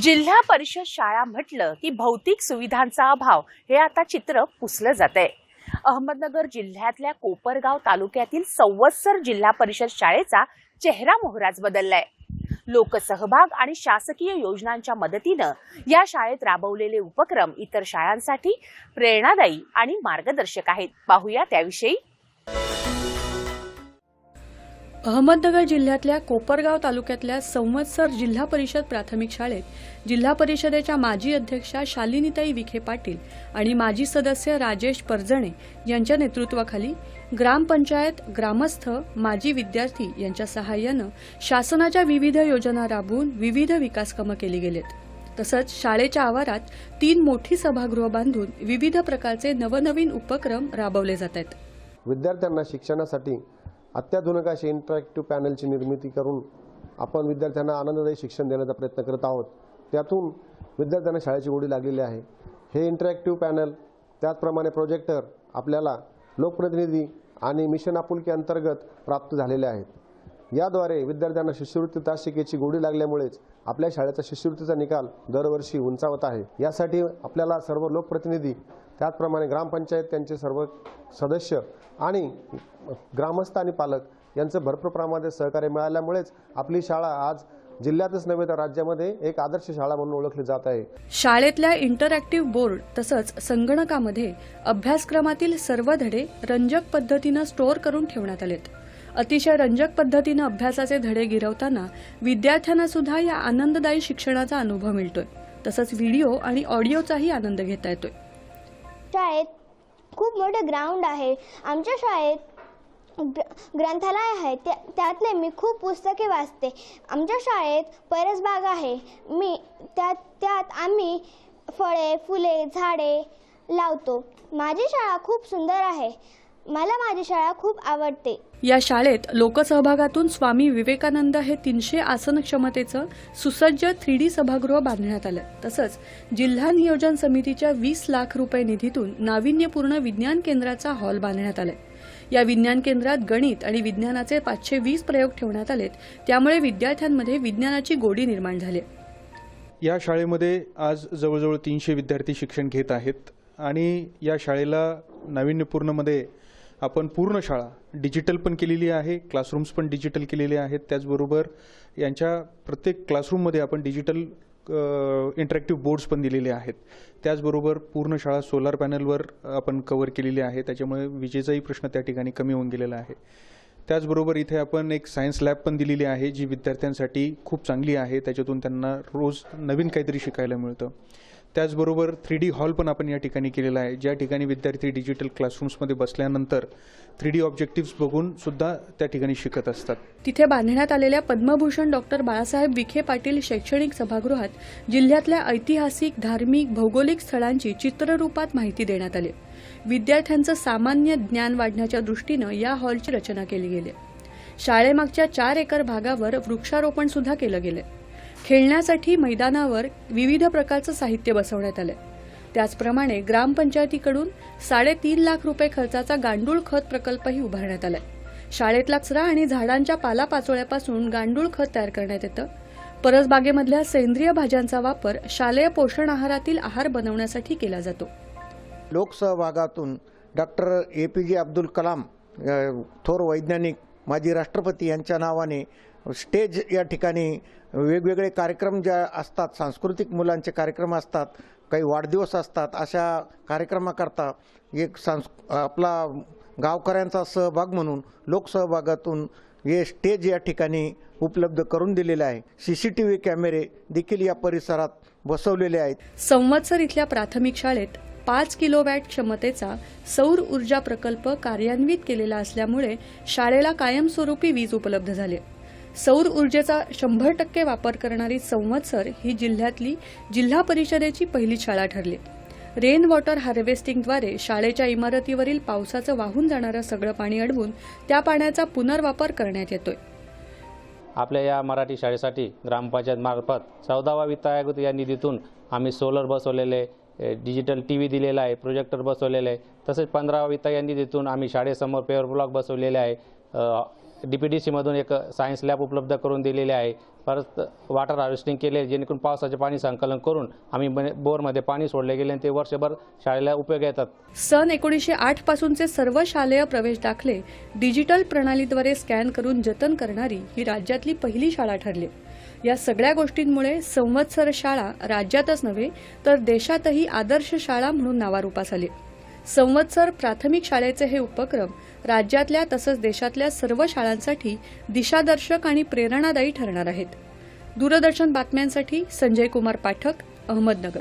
जिल्हा परिषद शाळा म्हटलं की भौतिक सुविधांचा अभाव हे आता चित्र पुसलं जात आहे अहमदनगर जिल्ह्यातल्या कोपरगाव तालुक्यातील संवत्सर जिल्हा परिषद शाळेचा चेहरा मोहराच बदललाय. लोकसहभाग आणि शासकीय योजनांच्या मदतीनं या शाळेत राबवलेले उपक्रम इतर शाळांसाठी प्रेरणादायी आणि मार्गदर्शक आहेत. पाहूया त्याविषयी. अहमदनगर जिल्ह्यातल्या कोपरगाव तालुक्यातल्या संवत्सर जिल्हा परिषद प्राथमिक शाळेत जिल्हा परिषदेच्या माजी अध्यक्षा शालिनीताई विखे पाटील आणि माजी सदस्य राजेश परजणे यांच्या नेतृत्वाखाली ग्रामपंचायत ग्रामस्थ माजी विद्यार्थी यांच्या सहाय्यानं शासनाच्या विविध योजना राबवून विविध विकासकामं केली गेलीत. तसंच शाळेच्या आवारात तीन मोठी सभागृह बांधून विविध प्रकारचे नवनवीन उपक्रम राबवले जात आहेत. विद्यार्थ्यांना शिक्षणासाठी अत्याधुनिक अशी इंटरॅक्टिव्ह पॅनलची निर्मिती करून आपण विद्यार्थ्यांना आनंददायी शिक्षण देण्याचा प्रयत्न करत आहोत. त्यातून विद्यार्थ्यांना शाळेची गोडी लागलेली आहे. हे इंटरॅक्टिव्ह पॅनल त्याचप्रमाणे प्रोजेक्टर आपल्याला लोकप्रतिनिधी आणि मिशन आपुलकी अंतर्गत प्राप्त झालेले आहेत. याद्वारे विद्यार्थ्यांना शिष्यवृत्ती तासिकेची गोडी लागल्यामुळेच आपल्या शाळेचा शिष्यवृत्तीचा निकाल दरवर्षी उंचावत आहे. यासाठी आपल्याला सर्व लोकप्रतिनिधी त्याचप्रमाणे ग्रामपंचायत त्यांचे सर्व सदस्य आणि ग्रामस्थ आणि पालक यांचं भरपूर प्रमाणात सहकार्य मिळाल्यामुळेच आपली शाळा आज जिल्ह्यातच नव्हे तर राज्यामध्ये एक आदर्श शाळा म्हणून ओळखली जात आहे. शाळेतल्या इंटरॅक्टिव्ह बोर्ड तसंच संगणकामध्ये अभ्यासक्रमातील सर्व धडे रंजक पद्धतीनं स्टोअर करून ठेवण्यात आलेत. अतिशय रंजक पद्धतीनं अभ्यासाचे धडे गिरवताना विद्यार्थ्यांना सुद्धा या आनंददायी शिक्षणाचा अनुभव मिळतोय. तसंच व्हिडिओ आणि ऑडिओचाही आनंद घेता येतोय. शाळेत खूप मोठं ग्राउंड आहे. आमच्या शाळेत ग्र ग्रंथालय आहे. त्या त्यातले मी खूप पुस्तके वाचते. आमच्या शाळेत परसबाग आहे. मी त्यात त्यात आम्ही फळे फुले झाडे लावतो. माझी शाळा खूप सुंदर आहे. मला माझी शाळा खूप आवडते. या शाळेत लोकसहभागातून स्वामी विवेकानंद हे तीनशे आसन क्षमतेचं सुसज्ज थ्री डी सभागृह बांधण्यात आलं. तसंच जिल्हा नियोजन समितीच्या वीस लाख रुपये निधीतून नाविन्यपूर्ण विज्ञान केंद्राचा हॉल बांधण्यात आलाय या विज्ञान केंद्रात गणित आणि विज्ञानाचे पाचशे वीस प्रयोग ठेवण्यात आलेत. त्यामुळे विद्यार्थ्यांमध्ये विज्ञानाची गोडी निर्माण झाली. या शाळेमध्ये आज जवळजवळ तीनशे विद्यार्थी शिक्षण घेत आहेत आणि या शाळेला नाविन्यपूर्णमध्ये आपण पूर्ण शाळा डिजिटल पण केलेली आहे क्लासरूम्स पण डिजिटल केलेले आहेत. त्याचबरोबर यांच्या प्रत्येक क्लासरूममध्ये आपण डिजिटल इंटरॅक्टिव्ह बोर्ड्स पण दिलेले आहेत. त्याचबरोबर पूर्ण शाळा सोलार पॅनलवर आपण कवर केलेली आहे. त्याच्यामुळे विजेचाही प्रश्न त्या ठिकाणी कमी होऊन गेलेला आहे. त्याचबरोबर इथे आपण एक सायन्स लॅब पण दिलेली आहे जी विद्यार्थ्यांसाठी खूप चांगली आहे. त्याच्यातून त्यांना रोज नवीन काहीतरी शिकायला मिळतं. त्याचबरोबर थ्री डी हॉल पण आपण या ठिकाणी केलेला आहे. ज्या ठिकाणी विद्यार्थी डिजिटल क्लासरूम्समध्ये बसल्यानंतर थ्री डी ऑब्जेक्टिव्स बघून सुद्धा त्या ठिकाणी शिकत असतात. तिथे बांधण्यात आलेल्या पद्मभूषण डॉक्टर बाळासाहेब विखे पाटील शैक्षणिक सभागृहात जिल्ह्यातल्या ऐतिहासिक धार्मिक भौगोलिक स्थळांची चित्ररूपात माहिती देण्यात आली. विद्यार्थ्यांचं सामान्य ज्ञान वाढण्याच्या दृष्टीनं या हॉलची रचना केली गेली. शाळेमागच्या चार एकर भागावर वृक्षारोपण सुद्धा केलं गेलं. खेळण्यासाठी मैदानावर विविध प्रकारचं साहित्य बसवण्यात आलं. त्याचप्रमाणे ग्रामपंचायतीकडून साडेतीन लाख रुपये खर्चाचा गांडूळ खत प्रकल्पही उभारण्यात आलाय शाळेतला कचरा आणि झाडांच्या पालापाचोळ्यापासून गांडूळ खत तयार करण्यात येतं. परसबागेमधल्या सेंद्रिय भाज्यांचा वापर शालेय पोषण आहारातील आहार बनवण्यासाठी केला जातो. लोकसहभागातून डॉक्टर ए पी जे अब्दुल कलाम थोर वैज्ञानिक माजी राष्ट्रपती यांच्या नावाने स्टेज या ठिकाणी वेगवेगळे कार्यक्रम ज्या असतात सांस्कृतिक मुलांचे कार्यक्रम असतात काही वाढदिवस असतात अशा कार्यक्रमाकरता एक सांस् आपला गावकऱ्यांचा सहभाग म्हणून लोकसहभागातून हे स्टेज या ठिकाणी उपलब्ध करून दिलेले आहे. सी सी टी व्ही कॅमेरे देखील या परिसरात बसवलेले आहेत. संवत्सर इथल्या प्राथमिक शाळेत पाच किलोवॅट क्षमतेचा सौर ऊर्जा प्रकल्प कार्यान्वित केलेला असल्यामुळे शाळेला कायमस्वरूपी वीज उपलब्ध झाली. सौर ऊर्जेचा शंभर टक्के वापर करणारी संवत्सर ही जिल्ह्यातली जिल्हा परिषदेची पहिली शाळा ठरली. रेन वॉटर हार्वेस्टिंगद्वारे शाळेच्या इमारतीवरील पावसाचं वाहून जाणारं सगळं पाणी अडवून त्या पाण्याचा पुनर्वापर करण्यात येतोय. आपल्या या मराठी शाळेसाठी ग्रामपंचायत मार्फत चौदावा वित्त आयोग या निधीतून आम्ही सोलर बसवलेले डिजिटल टी व्ही दिलेला आहे प्रोजेक्टर बसवलेले आहे. तसेच पंधरावा वित्त या निधीतून आम्ही शाळेसमोर पेवर ब्लॉक बसवलेले आहे. डी पी डी सीमधून एक सायन्स लॅब उपलब्ध करून दिलेले आहे. परत वॉटर हार्वेस्टिंग केले जेणेकरून पावसाचे पाणी संकलन करून आम्ही बोरमध्ये पाणी सोडले गेले आणि ते वर्षभर शाळेला उपयोग येतात. सन एकोणीसशे आठ पासूनचे सर्व शालेय प्रवेश दाखले डिजिटल प्रणालीद्वारे स्कॅन करून जतन करणारी ही राज्यातली पहिली शाळा ठरली. या सगळ्या गोष्टींमुळे संवत्सर शाळा राज्यातच नव्हे तर देशातही आदर्श शाळा म्हणून नावारूपास आली. संवत्सर प्राथमिक शाळेचे हे उपक्रम राज्यातल्या तसंच देशातल्या सर्व शाळांसाठी दिशादर्शक आणि प्रेरणादायी ठरणार आहेत. दूरदर्शन बातम्यांसाठी संजय कुमार पाठक अहमदनगर.